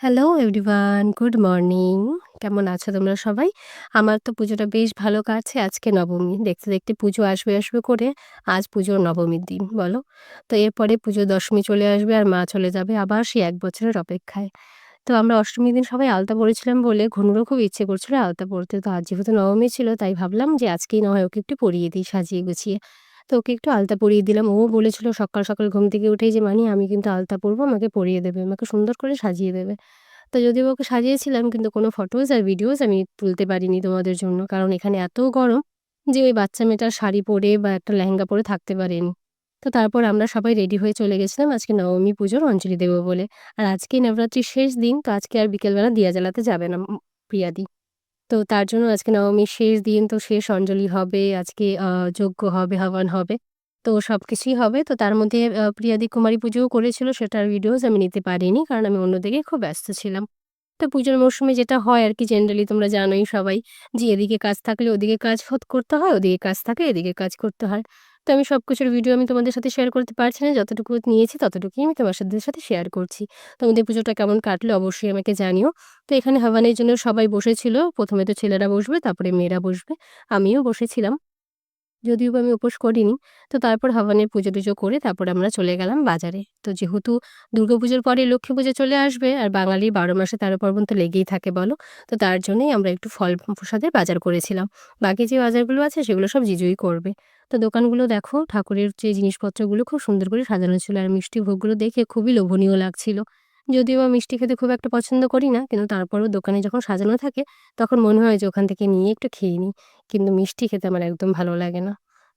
Hello everyone, good morning. কেমন আছো তোমরা সবাই? আমার তো পুজোটা বেশ ভালো কাটছে। আজকে নবমী। দেখতে, দেখতে পুজো আসবে, আসবে করে আজ পুজোর নবমীর দিন বলো? তো এরপরে পুজোর দশমী চলে আসবে আর মা চলে যাবে আবার সেই এক বছরের অপেক্ষায়। তো আমরা অষ্টমীর দিন সবাই আলতা পড়েছিলাম বলে ঘুনুরও খুব ইচ্ছে করছিল আলতা পড়তে। তো আজ যেহেতু নবমী ছিল তাই ভাবলাম যে আজকেই না হয় ওকে একটু পরিয়ে দিই সাজিয়ে গুছিয়ে। তো ওকে একটু আলতা পরিয়ে দিলাম। ও বলেছিল সকাল, সকাল ঘুম থেকে উঠেই যে, "মানি আমি কিন্তু আলতা পরবো, আমাকে পরিয়ে দেবে। আমাকে সুন্দর করে সাজিয়ে দেবে।" তো যদিও ওকে সাজিয়েছিলাম কিন্তু কোনো ফটোস আর ভিডিওস আমি তুলতে পারিনি তোমাদের জন্য। কারণ এখানে এত গরম যে ওই বাচ্চা মেয়েটার শাড়ি পরে বা একটা লেহেঙ্গা পরে থাকতে পারেনি। তো তারপর আমরা সবাই রেডি হয়ে চলে গেছিলাম আজকে নবমী পুজোর অঞ্জলি দেবো বলে। আর আজকেই নবরাত্রির শেষ দিন তো আজকে আর বিকেলবেলা দিয়া জ্বালাতে যাবে না প্রিয়াদি। তো তার জন্য আজকে নবমীর শেষ দিন তো শেষ অঞ্জলি হবে, আজকে আ যজ্ঞ হবে, হবান হবে। তো সব কিছুই হবে। তো তার মধ্যে প্রিয়াদি কুমারী পুজোও করেছিল সেটার ভিডিওস আমি নিতে পারিনি। কারণ আমি অন্যদিকে খুব ব্যস্ত ছিলাম। তো পুজোর মৌসুমে যেটা হয় আর কি জেনারেলি তোমরা জানোই সবাই যে এদিকে কাজ থাকলে ওদিকে কাজ করতে হয়, ওদিকে কাজ থাকলে এদিকে কাজ করতে হয়। তো আমি সব কিছুর ভিডিও আমি তোমাদের সাথে শেয়ার করতে পারছি না। যতটুকু নিয়েছি ততটুকুই আমি তোমার সাথে সাথে শেয়ার করছি। তোমাদের পুজোটা কেমন কাটলো অবশ্যই আমাকে জানিও। তো এখানে হাওয়ানের জন্য সবাই বসেছিল। প্রথমে তো ছেলেরা বসবে, তারপরে মেয়েরা বসবে। আমিও বসেছিলাম। যদিও বা আমি উপোস করিনি। তো তারপর হাওয়ানের পুজো-টুজো করে তারপর আমরা চলে গেলাম বাজারে। তো যেহেতু দুর্গাপুজোর পরে লক্ষ্মী পুজো চলে আসবে, আর বাঙালির ১২ মাসে ১৩ পার্বণ তো লেগেই থাকে বলো? তো তার জন্যই আমরা একটু ফল প্রসাদের বাজার করেছিলাম। বাকি যে বাজারগুলো আছে সেগুলো সব জিজুই করবে। তো দোকানগুলো দেখো, ঠাকুরের যে জিনিসপত্রগুলো খুব সুন্দর করে সাজানো ছিল, আর মিষ্টি ভোগগুলো দেখে খুবই লোভনীয় লাগছিল। যদিও বা মিষ্টি খেতে খুব একটা পছন্দ করি না কিন্তু তারপরও দোকানে যখন সাজানো থাকে তখন মনে হয় যে ওখান থেকে নিয়ে একটু খেয়ে নিই। কিন্তু মিষ্টি খেতে আমার একদম ভালো লাগে না।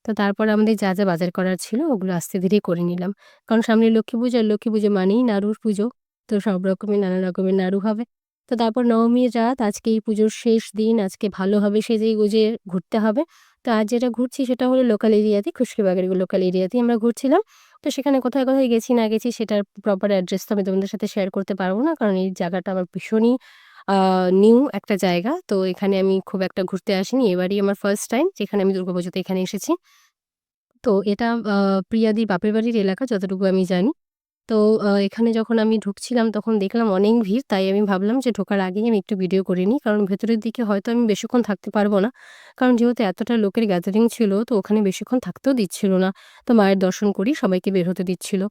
তো তারপর আমাদের যা, যা বাজার করার ছিল ওগুলো আস্তে ধীরে করে নিলাম। কারণ সামনে লক্ষ্মী পুজো আর লক্ষ্মী পুজো মানেই নাড়ুর পুজো। তো সব রকমের নানা রকমের নাড়ু হবে। তো তারপর নবমীর রাত আজকে এই পুজোর শেষ দিন আজকে ভালোভাবে সেজে গুজে ঘুরতে হবে। তো আজ যেটা ঘুরছি সেটা হলো লোকাল এরিয়াতে খুশকিবাগের লোকাল এরিয়াতেই আমরা ঘুরছিলাম। তো সেখানে কোথায়, কোথায় গেছি না গেছি সেটার প্রপার অ্যাড্রেস তো আমি তোমাদের সাথে শেয়ার করতে পারব না। কারণ এই জায়গাটা আমার ভীষণই নিউ একটা জায়গা। তো এখানে আমি খুব একটা ঘুরতে আসিনি। এবারই আমার ফার্স্ট টাইম যেখানে আমি দুর্গাপুজোতে এখানে এসেছি। তো এটা আ প্রিয়াদির বাপের বাড়ির এলাকা যতটুকু আমি জানি। তো এখানে যখন আমি ঢুকছিলাম তখন দেখলাম অনেক ভিড়। তাই আমি ভাবলাম যে ঢোকার আগেই আমি একটু ভিডিও করে নিই। কারণ ভেতরের দিকে হয়তো আমি বেশিক্ষণ থাকতে পারব না। কারণ যেহেতু এতটা লোকের গ্যাদারিং ছিল তো ওখানে বেশিক্ষণ থাকতেও দিচ্ছিল না। তো মায়ের দর্শন করি সবাইকে বের হতে দিচ্ছিল।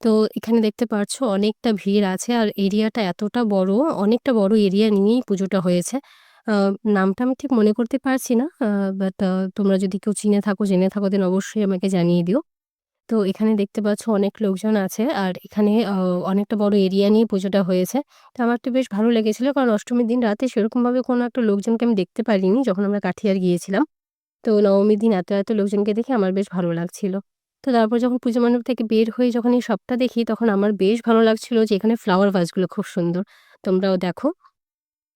তো এখানে দেখতে পারছ অনেকটা ভিড় আছে আর এরিয়াটা এতটা বড়, অনেকটা বড় এরিয়া নিয়েই পুজোটা হয়েছে। নামটা আমি ঠিক মনে করতে পারছি না। বাট তোমরা যদি কেউ চিনে থাকো, জেনে থাকো দেন অবশ্যই আমাকে জানিয়ে দিও। তো এখানে দেখতে পাচ্ছ অনেক লোকজন আছে আর এখানে অনেকটা বড় এরিয়া নিয়ে পুজোটা হয়েছে। তো আমার তো বেশ ভালো লেগেছিল কারণ অষ্টমীর দিন রাতে সেরকমভাবে কোনো একটা লোকজনকে আমি দেখতে পারিনি যখন আমরা কাঠিয়ার গিয়েছিলাম। তো নবমীর দিন এত, এত লোকজনকে দেখে আমার বেশ ভালো লাগছিল। তো তারপর যখন পুজো মণ্ডপ থেকে বের হয়ে যখন এই সবটা দেখি তখন আমার বেশ ভালো লাগছিল যে এখানে ফ্লাওয়ার ভাসগুলো খুব সুন্দর। তোমরাও দেখো।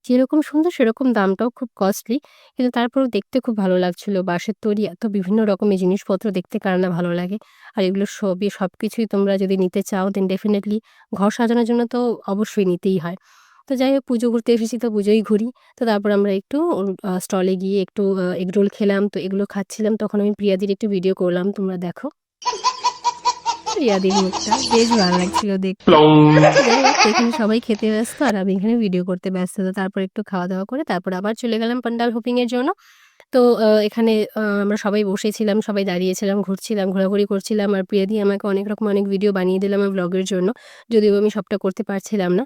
যেরকম সুন্দর সেরকম দামটাও খুব কস্টলি। কিন্তু তারপরেও দেখতে খুব ভালো লাগছিল। বাঁশের তৈরি এত বিভিন্ন রকমের জিনিসপত্র দেখতে কার না ভালো লাগে। আর এগুলো সবই সব কিছুই তোমরা যদি নিতে চাও দেন ডেফিনেটলি ঘর সাজানোর জন্য তো অবশ্যই নিতেই হয়। তো যাই হোক, পুজো ঘুরতে এসেছি তো পুজোই ঘুরি। তো তারপর আমরা একটু স্টলে গিয়ে একটু এগরোল খেলাম। তো এগুলো খাচ্ছিলাম তখন আমি প্রিয়াদির একটু ভিডিও করলাম তোমরা দেখো। প্রিয়াদির মুখটা বেশ ভালো লাগছিল দেখতে। এখানে সবাই খেতে ব্যস্ত আর আমি এখানে ভিডিও করতে ব্যস্ত। তো তারপর একটু খাওয়া-দাওয়া করে তারপর আবার চলে গেলাম পান্ডাল হোপিং এর জন্য। তো এখানে আমরা সবাই বসেছিলাম, সবাই দাঁড়িয়েছিলাম, ঘুরছিলাম, ঘোরাঘুরি করছিলাম। আর প্রিয়াদি আমাকে অনেক রকম অনেক ভিডিও বানিয়ে দিলাম আমার ব্লগের জন্য। যদিও আমি সবটা করতে পারছিলাম না।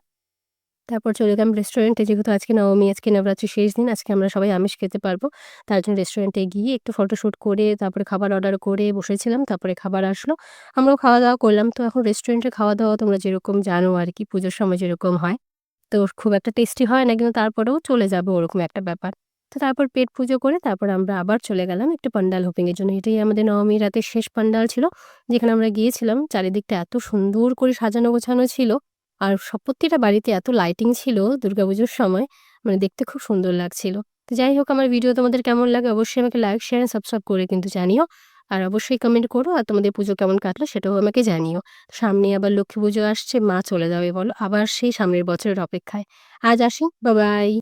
তারপর চলে গেলাম রেস্টুরেন্টে যেহেতু আজকে নবমী, আজকে নবরাত্রির শেষ দিন। আজকে আমরা সবাই আমিষ খেতে পারব। তার জন্য রেস্টুরেন্টে গিয়ে একটু ফটোশুট করে তারপরে খাবার অর্ডার করে বসেছিলাম। তারপরে খাবার আসলো। আমরাও খাওয়া-দাওয়া করলাম। তো এখন রেস্টুরেন্টের খাওয়া-দাওয়া তোমরা যেরকম জানো আর কি পুজোর সময় যেরকম হয়। তো খুব একটা টেস্টি হয় না কিন্তু তারপরেও চলে যাবে ওরকম একটা ব্যাপার। তো তারপর পেট পুজো করে তারপর আমরা আবার চলে গেলাম একটু পান্ডাল হোপিং এর জন্য। এটাই আমাদের নবমী রাতের শেষ পান্ডাল ছিল। যেখানে আমরা গিয়েছিলাম চারিদিকটা এত সুন্দর করে সাজানো গোছানো ছিল। আর সব বাড়িতে এত লাইটিং ছিল দুর্গাপুজোর সময় মানে দেখতে খুব সুন্দর লাগছিল। তো যাই হোক আমার ভিডিও তোমাদের কেমন লাগে অবশ্যই আমাকে লাইক, শেয়ার সাবস্ক্রাইব করে কিন্তু জানিও। আর অবশ্যই কমেন্ট করো আর তোমাদের পুজো কেমন কাটলো সেটাও আমাকে জানিও। সামনে আবার লক্ষ্মী পুজো আসছে, মা চলে যাবে বলো। আবার সেই সামনের বছরের অপেক্ষায়। আজ আসি। বা বাই।